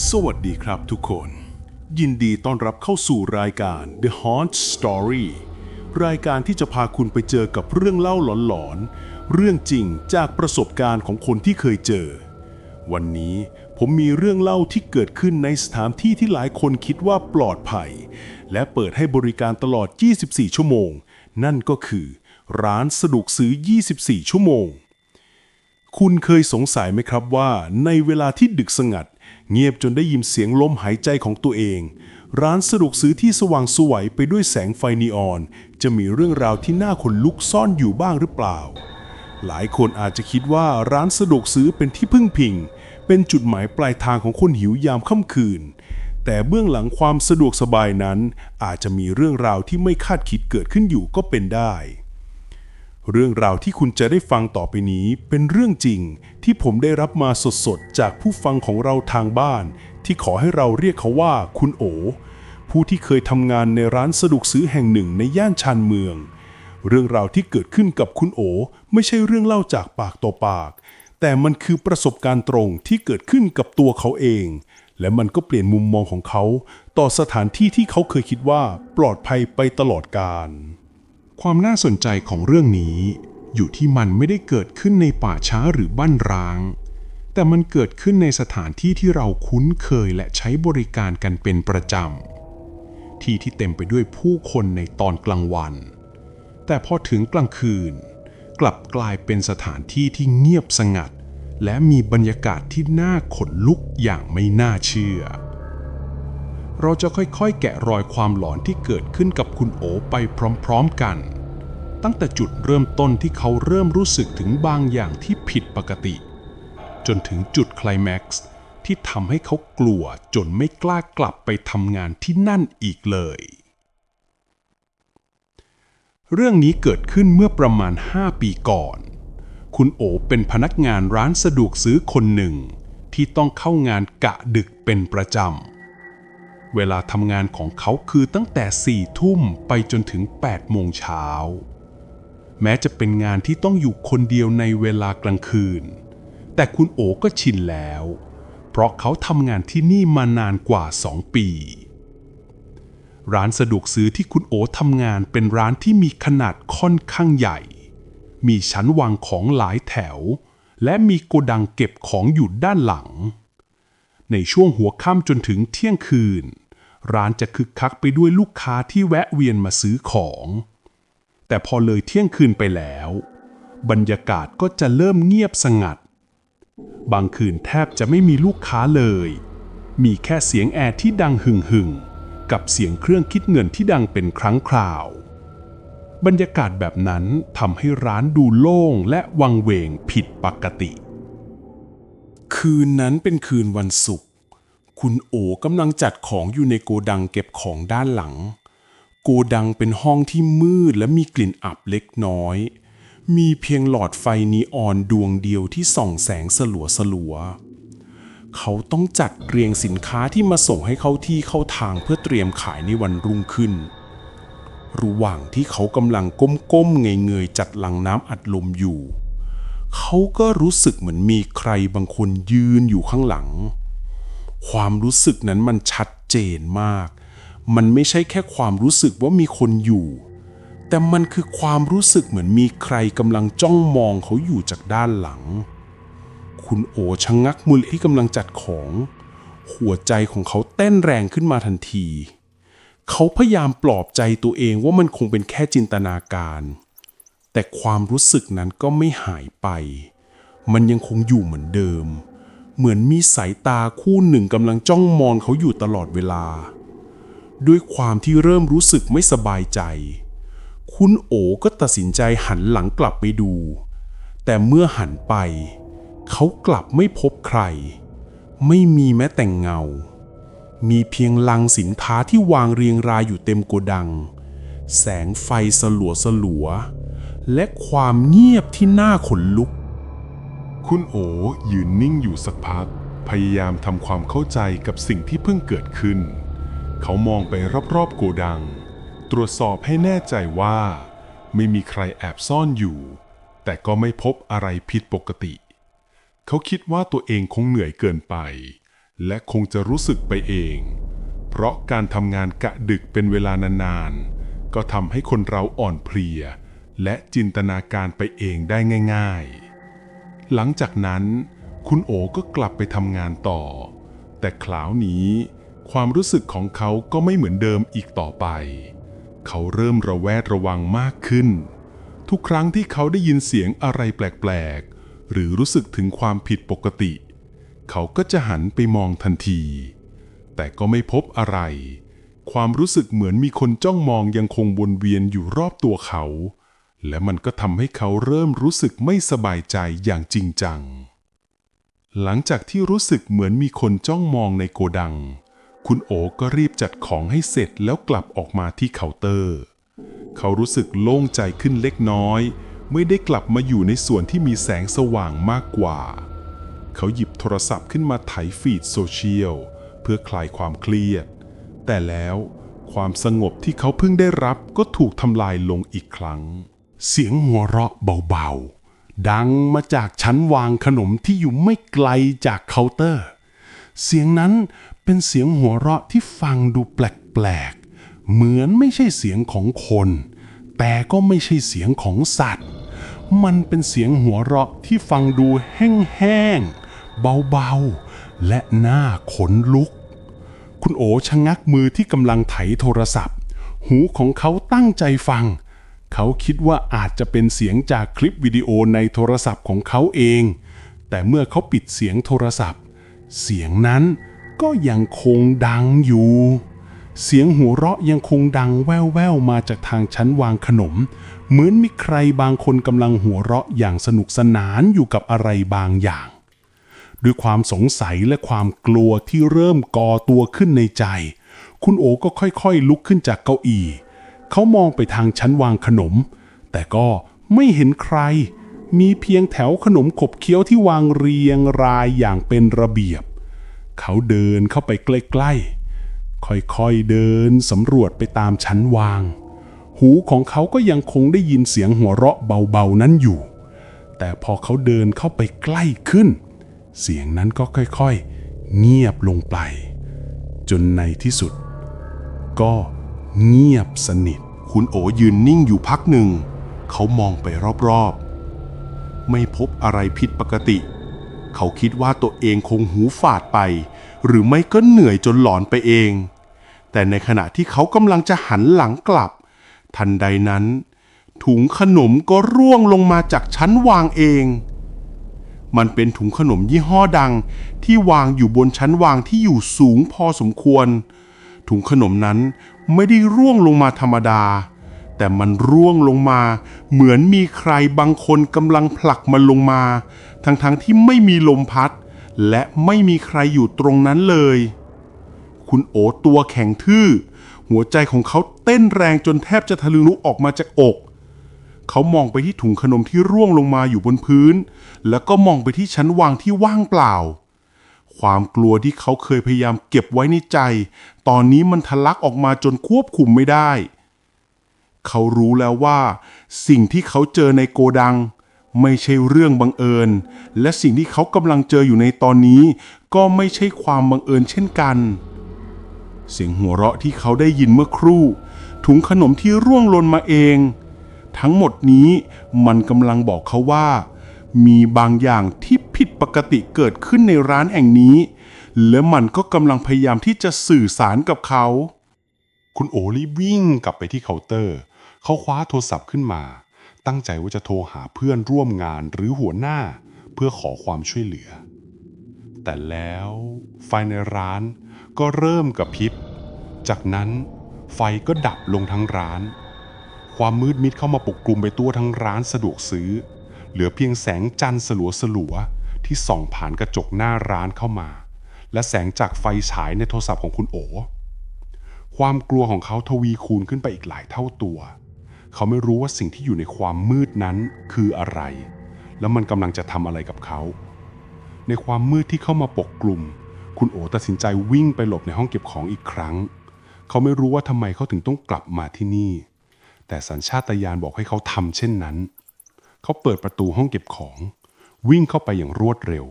สวัสดีครับทุกคน ยินดีต้อนรับเข้าสู่รายการ The Haunt Story รายการที่จะพาคุณไปเจอกับเรื่องเล่าหลอนๆ เรื่องจริงจากประสบการณ์ของคนที่เคยเจอ วันนี้ผมมีเรื่องเล่าที่เกิดขึ้นในสถานที่ที่หลายคนคิดว่าปลอดภัย และเปิดให้บริการตลอด 24 ชั่วโมง นั่นก็คือ ร้านสะดวกซื้อ 24 ชั่วโมง คุณเคยสงสัยไหมครับว่า ในเวลาที่ดึกสงัด เงียบจนได้ยินเสียงลมหายใจของตัวเอง ร้านสะดวกซื้อที่สว่างสวยไปด้วยแสงไฟนีออน จะมีเรื่องราวที่น่าขนลุกซ่อนอยู่บ้างหรือเปล่า หลายคนอาจจะคิดว่าร้านสะดวกซื้อเป็นที่พึ่งพิง เป็นจุดหมายปลายทางของคนหิวยามค่ำคืน แต่เบื้องหลังความสะดวกสบายนั้น อาจจะมีเรื่องราวที่ไม่คาดคิดเกิดขึ้นอยู่ก็เป็นได้ เรื่องราวที่คุณจะได้ฟังต่อไปนี้เป็นเรื่องจริงที่ผมได้รับมาสดๆ จากผู้ฟังของเราทางบ้าน ที่ขอให้เราเรียกเขาว่าคุณโอ ผู้ที่เคยทำงานในร้านสะดวกซื้อแห่งหนึ่งในย่านชานเมือง เรื่องราวที่เกิดขึ้นกับคุณโอ ไม่ใช่เรื่องเล่าจากปากต่อปาก แต่มันคือประสบการณ์ตรงที่เกิดขึ้นกับตัวเขาเอง และมันก็เปลี่ยนมุมมองของเขา ต่อสถานที่ที่เขาเคยคิดว่าปลอดภัยไปตลอดกาล ความน่าสนใจของเรื่องนี้ อยู่ที่มันไม่ได้เกิดขึ้นในป่าช้าหรือบ้านร้าง แต่มันเกิดขึ้นในสถานที่ที่เราคุ้นเคยและใช้บริการกันเป็นประจำ ที่ที่เต็มไปด้วยผู้คนในตอนกลางวัน แต่พอถึงกลางคืน กลับกลายเป็นสถานที่ที่เงียบสงัด และมีบรรยากาศที่น่าขนลุกอย่างไม่น่าเชื่อเราจะค่อยๆ แกะรอยความหลอนที่เกิดขึ้นกับคุณโอไปพร้อมๆกัน ตั้งแต่จุดเริ่มต้นที่เขาเริ่มรู้สึกถึงบางอย่างที่ผิดปกติ จนถึงจุดคลแม็กซ์ที่ทำให้เขากลัวจนไม่กล้ากลับไปทำงานที่นั่นอีกเลย เรื่องนี้เกิดขึ้นเมื่อประมาณ 5 ปีก่อน คุณโอเป็นพนักงานร้านสะดวกซื้อคนหนึ่ง ที่ต้องเข้างานกะดึกเป็นประจำ เวลาทำงานของเขาคือตั้งแต่4ทุ่มไปจนถึง8โมงเช้า แม้จะเป็นงานที่ต้องอยู่คนเดียวในเวลากลางคืน แต่คุณโอก็ชินแล้ว เพราะเขาทำงานที่นี่มานานกว่า2ปี ร้านสะดวกซื้อที่คุณโอทำงานเป็นร้านที่มีขนาดค่อนข้างใหญ่ มีชั้นวางของหลายแถว และมีโกดังเก็บของอยู่ด้านหลัง ในช่วงหัวค่ำจนถึงเที่ยงคืน ร้านจะคึกคักไปด้วยลูกค้าที่แวะเวียนมาซื้อของ แต่พอเลยเที่ยงคืนไปแล้ว บรรยากาศก็จะเริ่มเงียบสงัด บางคืนแทบจะไม่มีลูกค้าเลย มีแค่เสียงแอร์ที่ดังหึ่งหึ่งๆกับเสียงเครื่องคิดเงินที่ดังเป็นครั้งคราว บรรยากาศแบบนั้นทำให้ร้านดูโล่งและวังเวงผิดปกติ คืนนั้นเป็นคืนวันศุกร์คุณโอกำลังจัดของอยู่ในโกดังเก็บของด้านหลัง โกดังเป็นห้องที่มืดและมีกลิ่นอับเล็กน้อย มีเพียงหลอดไฟนีออนดวงเดียวที่ส่องแสงสลัวสลัวๆเขาต้องจัดเรียงสินค้าที่มาส่งให้เขาที่เข้าทางเพื่อเตรียมขายในวันรุ่งขึ้น ระหว่างที่เขากำลังก้มๆเงยๆจัดลังน้ำอัดลมอยู่ เขาก็รู้สึกเหมือนมีใครบางคนยืนอยู่ข้างหลัง ความรู้สึกนั้นมันชัดเจนมาก มันไม่ใช่แค่ความรู้สึกว่ามีคนอยู่ แต่มันคือความรู้สึกเหมือนมีใครกำลังจ้องมองเขาอยู่จากด้านหลัง คุณโอชะงงักมือที่กำลังจัดของ หัวใจของเขาเต้นแรงขึ้นมาทันที เขาพยายามปลอบใจตัวเองว่ามันคงเป็นแค่จินตนาการ แต่ความรู้สึกนั้นก็ไม่หายไป มันยังคงอยู่เหมือนเดิม เหมือนมีสายตาคู่หนึ่งกำลังจ้องมองเขาอยู่ตลอดเวลา ด้วยความที่เริ่มรู้สึกไม่สบายใจ คุณโอก็ตัดสินใจหันหลังกลับไปดู แต่เมื่อหันไป เขากลับไม่พบใคร ไม่มีแม้แต่งเงา มีเพียงลังสินค้าที่วางเรียงรายอยู่เต็มโกดัง แสงไฟสลัวสลัว และความเงียบที่น่าขนลุก คุณโอยืนนิ่งอยู่สักพักพยายามทำความเข้าใจกับสิ่งที่เพิ่งเกิดขึ้น เขามองไปรอบๆโกดัง ตรวจสอบให้แน่ใจว่า ไม่มีใครแอบซ่อนอยู่ แต่ก็ไม่พบอะไรผิดปกติ เขาคิดว่าตัวเองคงเหนื่อยเกินไป และคงจะรู้สึกไปเอง เพราะการทำงานกะดึกเป็นเวลานานๆ ก็ทำให้คนเราอ่อนเพลีย และจินตนาการไปเองได้ง่าย ๆ หลังจากนั้น คุณโอก็กลับไปทำงานต่อ แต่คราวนี้ ความรู้สึกของเขาก็ไม่เหมือนเดิมอีกต่อไป เขาเริ่มระแวดระวังมากขึ้น ทุกครั้งที่เขาได้ยินเสียงอะไรแปลกๆ หรือรู้สึกถึงความผิดปกติ เขาก็จะหันไปมองทันที แต่ก็ไม่พบอะไร ความรู้สึกเหมือนมีคนจ้องมองยังคงวนเวียนอยู่รอบตัวเขา และมันก็ทำให้เขาเริ่มรู้สึกไม่สบายใจอย่างจริงจัง หลังจากที่รู้สึกเหมือนมีคนจ้องมองในโกดัง คุณโอก็รีบจัดของให้เสร็จแล้วกลับออกมาที่เคาน์เตอร์ เขารู้สึกโล่งใจขึ้นเล็กน้อยเมื่อได้กลับมาอยู่ในส่วนที่มีแสงสว่างมากกว่า เขาหยิบโทรศัพท์ขึ้นมาไถฟีดโซเชียลเพื่อคลายความเครียด แต่แล้วความสงบที่เขาเพิ่งได้รับก็ถูกทำลายลงอีกครั้ง เสียงหัวเราะเบาๆ ดังมาจากชั้นวางขนมที่อยู่ไม่ไกลจากเคาน์เตอร์ เสียงนั้น เป็นเสียงหัวเราะที่ฟังดูแปลกๆ เหมือนไม่ใช่เสียงของคน แต่ก็ไม่ใช่เสียงของสัตว์ มันเป็นเสียงหัวเราะที่ฟังดูแห้งๆ เบาๆ และน่าขนลุก คุณโอชะงักมือที่กำลังไถโทรศัพท์ หูของเขาตั้งใจฟัง เขาคิดว่าอาจจะเป็นเสียงจากคลิปวิดีโอในโทรศัพท์ของเขาเอง แต่เมื่อเขาปิดเสียงโทรศัพท์ เสียงนั้น ก็ยังคงดังอยู่ เสียงหัวเราะยังคงดังแว่วๆมาจากทางชั้นวางขนม เหมือนมีใครบางคนกำลังหัวเราะอย่างสนุกสนานอยู่กับอะไรบางอย่าง ด้วยความสงสัยและความกลัวที่เริ่มก่อตัวขึ้นในใจ คุณโอก็ค่อยๆ ลุกขึ้นจากเก้าอี้ เขามองไปทางชั้นวางขนม แต่ก็ไม่เห็นใคร มีเพียงแถวขนมขบเคี้ยวที่วางเรียงรายอย่างเป็นระเบียบ เขาเดินเข้าไปใกล้ๆ ค่อยๆเดินสำรวจไปตามชั้นวาง หูของเขาก็ยังคงได้ยินเสียงหัวเราะเบาๆนั้นอยู่ แต่พอเขาเดินเข้าไปใกล้ขึ้น เสียงนั้นก็ค่อยๆ เงียบลงไป จนในที่สุด ก็เงียบสนิท คุณโอยืนนิ่งอยู่พักหนึ่ง เขามองไปรอบๆ ไม่พบอะไรผิดปกติ เขาคิดว่าตัวเองคงหูฝาดไป หรือไม่ก็เหนื่อยจนหลอนไปเอง แต่ในขณะที่เขากำลังจะหันหลังกลับ ทันใดนั้น ถุงขนมก็ร่วงลงมาจากชั้นวางเอง มันเป็นถุงขนมยี่ห้อดังที่วางอยู่บนชั้นวางที่อยู่สูงพอสมควร ถุงขนมนั้นไม่ได้ร่วงลงมาธรรมดา แต่มันร่วงลงมา เหมือนมีใครบางคนกำลังผลักมันลงมา ทั้งๆทที่ไม่มีลมพัด และไม่มีใครอยู่ตรงนั้นเลย คุณโอตัวแข็งทื่อ หัวใจของเขาเต้นแรงจนแทบจะทะลุออกมาจากอก เขามองไปที่ถุงขนมที่ร่วงลงมาอยู่บนพื้น แล้วก็มองไปที่ชั้นวางที่ว่างเปล่า ความกลัวที่เขาเคยพยายามเก็บไว้ในใจ ตอนนี้มันทะลักออกมาจนควบคุมไม่ได้เเขารู้แล้วว่า สิ่งที่เขาเจอในโกดัง ไม่ใช่เรื่องบังเอิญ และสิ่งที่เขากำลังเจออยู่ในตอนนี้ ก็ไม่ใช่ความบังเอิญเช่นกัน เสียงหัวเราะที่เขาได้ยินเมื่อครู่ ถุงขนมที่ร่วงหล่นมาเอง ทั้งหมดนี้มันกำลังบอกเขาว่า มีบางอย่างที่ผิดปกติเกิดขึ้นในร้านแห่งนี้ และมันก็กำลังพยายามที่จะสื่อสารกับเขา คุณโอรีบวิ่งกลับไปที่เคาน์เตอร์ เขาคว้าโทรศัพท์ขึ้นมา ตั้งใจว่าจะโทรหาเพื่อนร่วมงานหรือหัวหน้าเพื่อขอความช่วยเหลือ แต่แล้วไฟในร้านก็เริ่มกระพริบ จากนั้นไฟก็ดับลงทั้งร้าน ความมืดมิดเข้ามาปกคลุมไปตัวทั้งร้านสะดวกซื้อ เหลือเพียงแสงจันทร์สลัวสลัวที่ส่องผ่านกระจกหน้าร้านเข้ามา และแสงจากไฟฉายในโทรศัพท์ของคุณโอ ความกลัวของเขาทวีคูณขึ้นไปอีกหลายเท่าตัว เขาไม่รู้ว่าสิ่งที่อยู่ในความมืดนั้นคืออะไร แล้วมันกำลังจะทำอะไรกับเขา ในความมืดที่เข้ามาปกกลุ่ม คุณโอตัดสินใจวิ่งไปหลบในห้องเก็บของอีกครั้ง เขาไม่รู้ว่าทำไมเขาถึงต้องกลับมาที่นี่ แต่สัญชาตญาณบอกให้เขาทำเช่นนั้น เขาเปิดประตูห้องเก็บของ วิ่งเข้าไปอย่างรวดเร็ว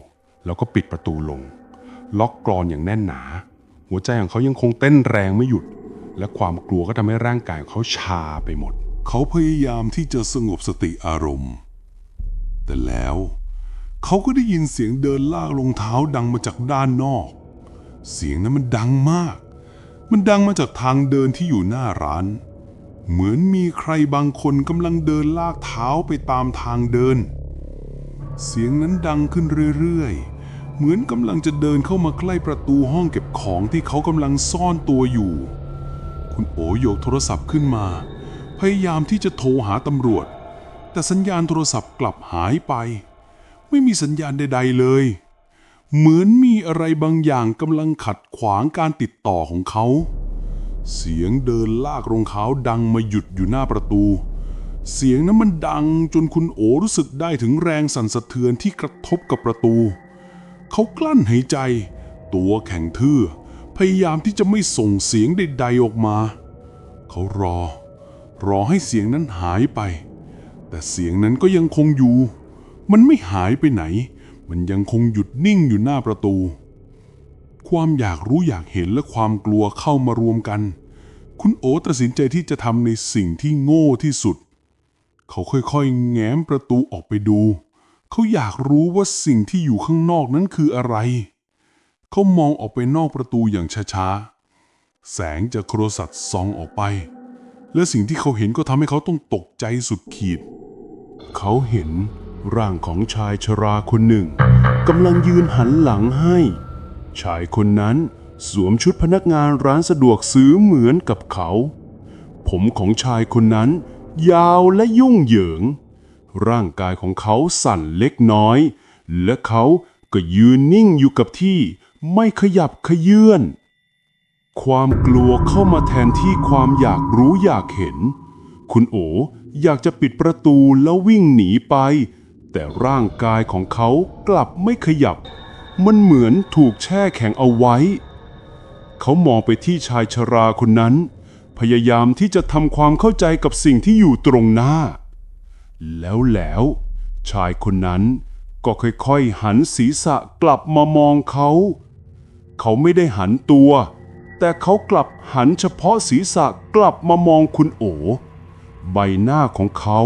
แล้วก็ปิดประตูลง ล็อกกรอนอย่างแน่นหนา หัวใจของเขายังคงเต้นแรงไม่หยุดและความกลัวก็ทำให้ร่างกายของเขาชาไปหมด เขาพยายามที่จะสงบสติอารมณ์ แต่แล้วเขาก็ได้ยินเสียงเดินลากรองเท้าดังมาจากด้านนอก เสียงนั้นมันดังมาก มันดังมาจากทางเดินที่อยู่หน้าร้าน เหมือนมีใครบางคนกำลังเดินลากเท้าไปตามทางเดิน เสียงนั้นดังขึ้นเรื่อยๆ เหมือนกำลังจะเดินเข้ามาใกล้ประตูห้องเก็บของที่เขากำลังซ่อนตัวอยู่ คุณโอโยกโทรศัพท์ขึ้นมา พยายามที่จะโทรหาตำรวจ แต่สัญญาณโทรศัพท์กลับหายไป ไม่มีสัญญาณใด ๆเลย เหมือนมีอะไรบางอย่างกำลังขัดขวางการติดต่อของเขา เสียงเดินลากรองเท้าดังมาหยุดอยู่หน้าประตู เสียงนั้นมันดังจนคุณโอรู้สึกได้ถึงแรงสั่นสะเทือนที่กระทบกับประตู เขากลั้นหายใจ ตัวแข็งทื่อพยายามที่จะไม่ส่งเสียงใด ๆออกมา เขารอ รอให้เสียงนั้นหายไป แต่เสียงนั้นก็ยังคงอยู่ มันไม่หายไปไหน มันยังคงหยุดนิ่งอยู่หน้าประตู ความอยากรู้อยากเห็นและความกลัวเข้ามารวมกัน คุณโอตัดสินใจที่จะทำในสิ่งที่โง่ที่สุด เขาค่อยๆ แง้มประตูออกไปดู เขาอยากรู้ว่าสิ่งที่อยู่ข้างนอกนั้นคืออะไร เขามองออกไปนอกประตูอย่างช้าๆ แสงจากโทรศัพท์ส่องออกไป และสิ่งที่เขาเห็นก็ทำให้เขาต้องตกใจสุดขีด เขาเห็นร่างของชายชราคนหนึ่งกำลังยืนหันหลังให้ ชายคนนั้นสวมชุดพนักงานร้านสะดวกซื้อเหมือนกับเขา ผมของชายคนนั้น ยาวและยุ่งเหยิง ร่างกายของเขาสั่นเล็กน้อย และเขาก็ยืนนิ่งอยู่กับที่ไม่ขยับขยื่น ความกลัวเข้ามาแทนที่ความอยากรู้อยากเห็น คุณโออยากจะปิดประตูแล้ววิ่งหนีไป แต่ร่างกายของเขากลับไม่ขยับ มันเหมือนถูกแช่แข็งเอาไว้ เขามองไปที่ชายชราคนนั้น พยายามที่จะทำความเข้าใจกับสิ่งที่อยู่ตรงหน้า แล้วแล้วชายคนนั้นก็ค่อยๆ หันศีรษะกลับมามองเขา เขาไม่ได้หันตัว แต่เขากลับหันเฉพาะศีรษะกลับมามองคุณโอ ใบหน้าของเขา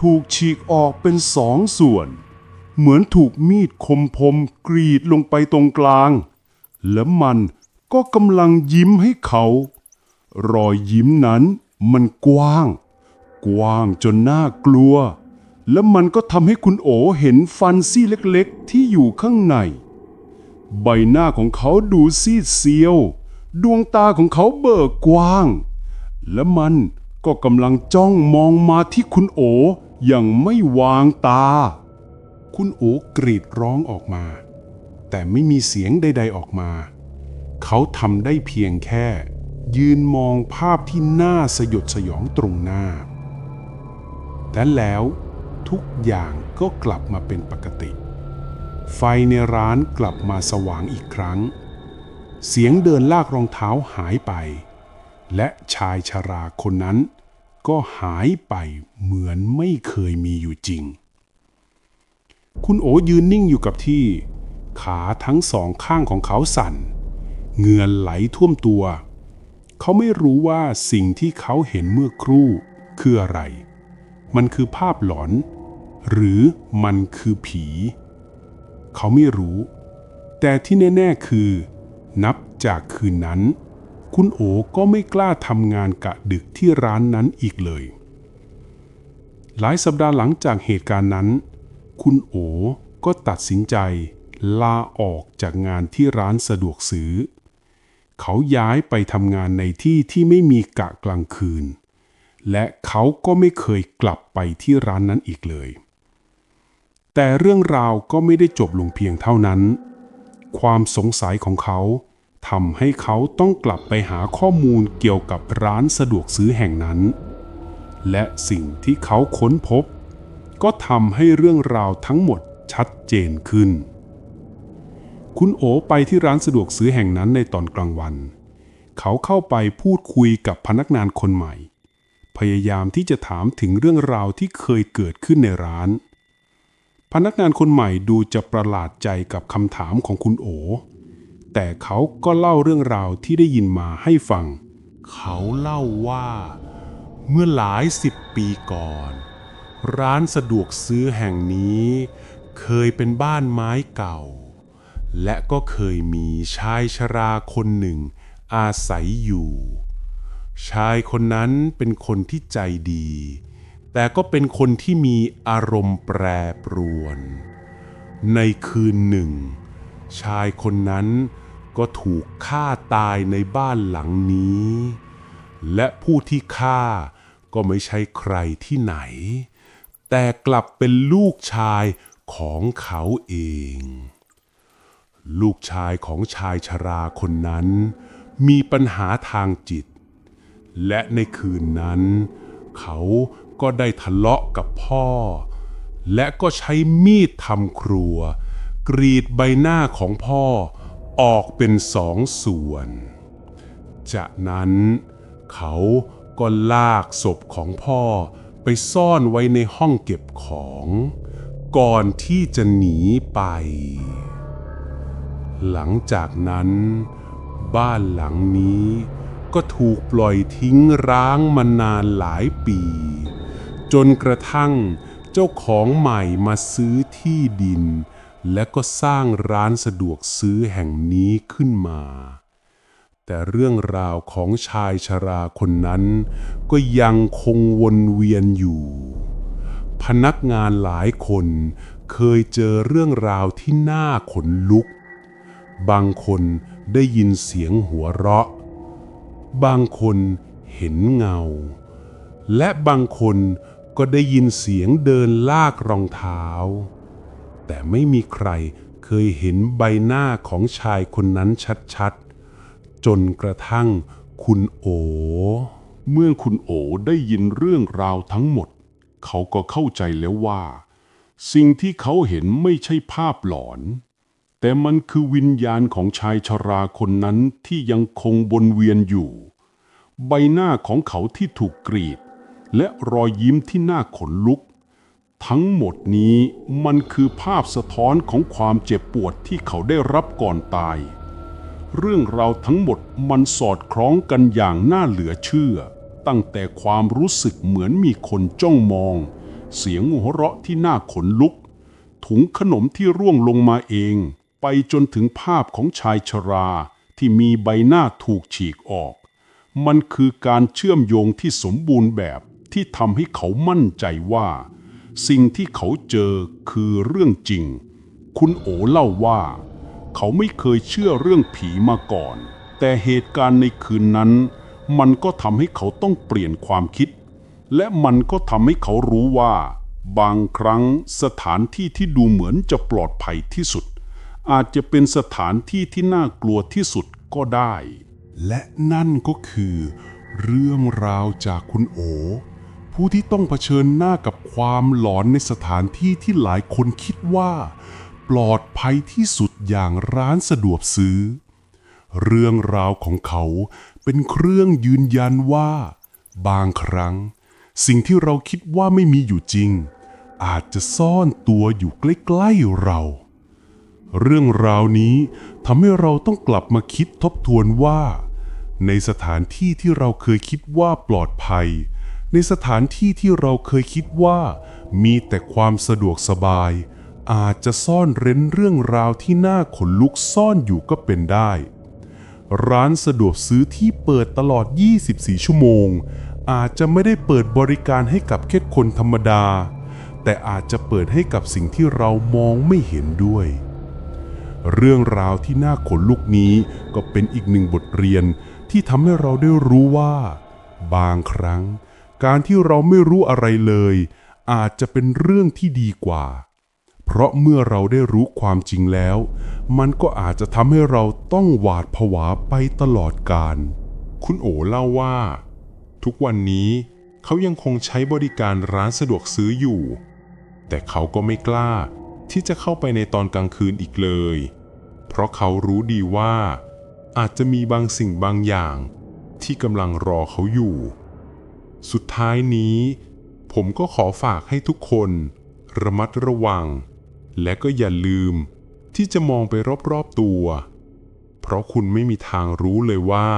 ถูกฉีกออกเป็นสองส่วน เหมือนถูกมีดคมพมกรีดลงไปตรงกลาง และมันก็กำลังยิ้มให้เขา รอยยิ้มนั้นมันกว้าง กว้างจนน่ากลัว และมันก็ทำให้คุณโอเห็นฟันซี่เล็กๆที่อยู่ข้างใน ใบหน้าของเขาดูซีดเซียว ดวงตาของเขาเบิกกว้าง และมันก็กำลังจ้องมองมาที่คุณโออย่างไม่วางตา คุณโอกรีดร้องออกมา แต่ไม่มีเสียงใด ๆออกมา เขาทำได้เพียงแค่ ยืนมองภาพที่น่าสยดสยองตรงหน้าและแล้วทุกอย่างก็กลับมาเป็นปกติ ไฟในร้านกลับมาสว่างอีกครั้ง เสียงเดินลากรองเท้าหายไป และชายชราคนนั้น ก็หายไปเหมือนไม่เคยมีอยู่จริง คุณโอยืนนิ่งอยู่กับที่ ขาทั้งสองข้างของเขาสั่นเหงื่อไหลท่วมตัว เขาไม่รู้ว่าสิ่งที่เขาเห็นเมื่อครู่คืออะไร มันคือภาพหลอน หรือมันคือผี เขาไม่รู้ แต่ที่แน่ ๆ คือ นับจากคืนนั้น คุณโอก็ไม่กล้าทำงานกะดึกที่ร้านนั้นอีกเลย หลายสัปดาห์หลังจากเหตุการณ์นั้น คุณโอก็ตัดสินใจลาออกจากงานที่ร้านสะดวกซื้อ เขาย้ายไปทำงานในที่ที่ไม่มีกะกลางคืน และเขาก็ไม่เคยกลับไปที่ร้านนั้นอีกเลย แต่เรื่องราวก็ไม่ได้จบลงเพียงเท่านั้น ความสงสัยของเขา ทำให้เขาต้องกลับไปหาข้อมูลเกี่ยวกับร้านสะดวกซื้อแห่งนั้น และสิ่งที่เขาค้นพบ ก็ทำให้เรื่องราวทั้งหมดชัดเจนขึ้น คุณโอไปที่ร้านสะดวกซื้อแห่งนั้นในตอนกลางวัน เขาเข้าไปพูดคุยกับพนักงานคนใหม่ พยายามที่จะถามถึงเรื่องราวที่เคยเกิดขึ้นในร้าน พนักงานคนใหม่ดูจะประหลาดใจกับคำถามของคุณโอ แต่เขาก็เล่าเรื่องราวที่ได้ยินมาให้ฟัง เขาเล่าว่า เมื่อหลายสิบปีก่อน ร้านสะดวกซื้อแห่งนี้ เคยเป็นบ้านไม้เก่า และก็เคยมีชายชราคนหนึ่ง อาศัยอยู่ ชายคนนั้นเป็นคนที่ใจดี แต่ก็เป็นคนที่มีอารมณ์แปรปรวน ในคืนหนึ่ง ชายคนนั้นก็ถูกฆ่าตายในบ้านหลังนี้ และผู้ที่ฆ่าก็ไม่ใช่ใครที่ไหน แต่กลับเป็นลูกชายของเขาเอง ลูกชายของชายชราคนนั้น มีปัญหาทางจิต และในคืนนั้น เขาก็ได้ทะเลาะกับพ่อ และก็ใช้มีดทำครัว กรีดใบหน้าของพ่อออกเป็นสองส่วน จากนั้นเขาก็ลากศพของพ่อไปซ่อนไว้ในห้องเก็บของ ก่อนที่จะหนีไป หลังจากนั้น บ้านหลังนี้ก็ถูกปล่อยทิ้งร้างมานานหลายปี จนกระทั่งเจ้าของใหม่มาซื้อที่ดิน และก็สร้างร้านสะดวกซื้อแห่งนี้ขึ้นมา แต่เรื่องราวของชายชราคนนั้น ก็ยังคงวนเวียนอยู่ พนักงานหลายคนเคยเจอเรื่องราวที่น่าขนลุก บางคนได้ยินเสียงหัวเราะ บางคนเห็นเงา และบางคนก็ได้ยินเสียงเดินลากรองเท้า แต่ไม่มีใครเคยเห็นใบหน้าของชายคนนั้นชัดๆ จนกระทั่งคุณโอ เมื่อคุณโอได้ยินเรื่องราวทั้งหมด เขาก็เข้าใจแล้วว่า สิ่งที่เขาเห็นไม่ใช่ภาพหลอน แต่มันคือวิญญาณของชายชราคนนั้นที่ยังคงวนเวียนอยู่ ใบหน้าของเขาที่ถูกกรีด และรอยยิ้มที่หน่าขนลุก ทั้งหมดนี้มันคือภาพสะท้อนของความเจ็บปวดที่เขาได้รับก่อนตาย เรื่องราวทั้งหมดมันสอดคล้องกันอย่างน่าเหลือเชื่อ ตั้งแต่ความรู้สึกเหมือนมีคนจ้องมอง เสียงหัวเราะที่น่าขนลุก ถุงขนมที่ร่วงลงมาเอง ไปจนถึงภาพของชายชราที่มีใบหน้าถูกฉีกออก มันคือการเชื่อมโยงที่สมบูรณ์แบบที่ทำให้เขามั่นใจว่า สิ่งที่เขาเจอคือเรื่องจริง คุณโอเล่าว่า เขาไม่เคยเชื่อเรื่องผีมาก่อน แต่เหตุการณ์ในคืนนั้น มันก็ทำให้เขาต้องเปลี่ยนความคิด และมันก็ทำให้เขารู้ว่า บางครั้งสถานที่ที่ดูเหมือนจะปลอดภัยที่สุด อาจจะเป็นสถานที่ที่น่ากลัวที่สุดก็ได้ และนั่นก็คือ เรื่องราวจากคุณโอ ผู้ที่ต้องเผชิญหน้ากับความหลอนในสถานที่ที่หลายคนคิดว่า ปลอดภัยที่สุดอย่างร้านสะดวกซื้อ เรื่องราวของเขาเป็นเครื่องยืนยันว่า บางครั้ง สิ่งที่เราคิดว่าไม่มีอยู่จริง อาจจะซ่อนตัวอยู่ใกล้ๆเรา เรื่องราวนี้ทำให้เราต้องกลับมาคิดทบทวนว่า ในสถานที่ที่เราเคยคิดว่าปลอดภัย ในสถานที่ที่เราเคยคิดว่ามีแต่ความสะดวกสบาย อาจจะซ่อนเร้นเรื่องราวที่น่าขนลุกซ่อนอยู่ก็เป็นได้ ร้านสะดวกซื้อที่เปิดตลอด 24 ชั่วโมง อาจจะไม่ได้เปิดบริการให้กับแค่คนธรรมดา แต่อาจจะเปิดให้กับสิ่งที่เรามองไม่เห็นด้วย เรื่องราวที่น่าขนลุกนี้ก็เป็นอีกหนึ่งบทเรียนที่ทำให้เราได้รู้ว่า บางครั้ง การที่เราไม่รู้อะไรเลย อาจจะเป็นเรื่องที่ดีกว่า เพราะเมื่อเราได้รู้ความจริงแล้ว มันก็อาจจะทำให้เราต้องหวาดผวาไปตลอดกาลคุณโอเล่าว่า ทุกวันนี้เขายังคงใช้บริการร้านสะดวกซื้ออยู่ แต่เขาก็ไม่กล้าที่จะเข้าไปในตอนกลางคืนอีกเลย เพราะเขารู้ดีว่า อาจจะมีบางสิ่งบางอย่างที่กำลังรอเขาอยู่ สุดท้ายนี้ ผมก็ขอฝากให้ทุกคน ระมัดระวัง และก็อย่าลืม ที่จะมองไปรอบๆตัว เพราะคุณไม่มีทางรู้เลยว่า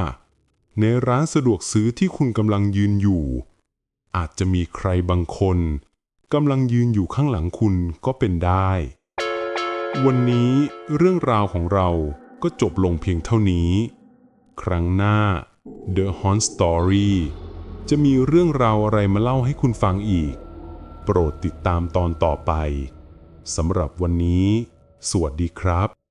ในร้านสะดวกซื้อที่คุณกำลังยืนอยู่ อาจจะมีใครบางคนกำลังยืนอยู่ข้างหลังคุณก็เป็นได้ วันนี้เรื่องราวของเราก็จบลงเพียงเท่านี้ ครั้งหน้า The Haunt Story จะมีเรื่องราวอะไรมาเล่าให้คุณฟังอีก โปรดติดตามตอนต่อไปสำหรับวันนี้ สวัสดีครับ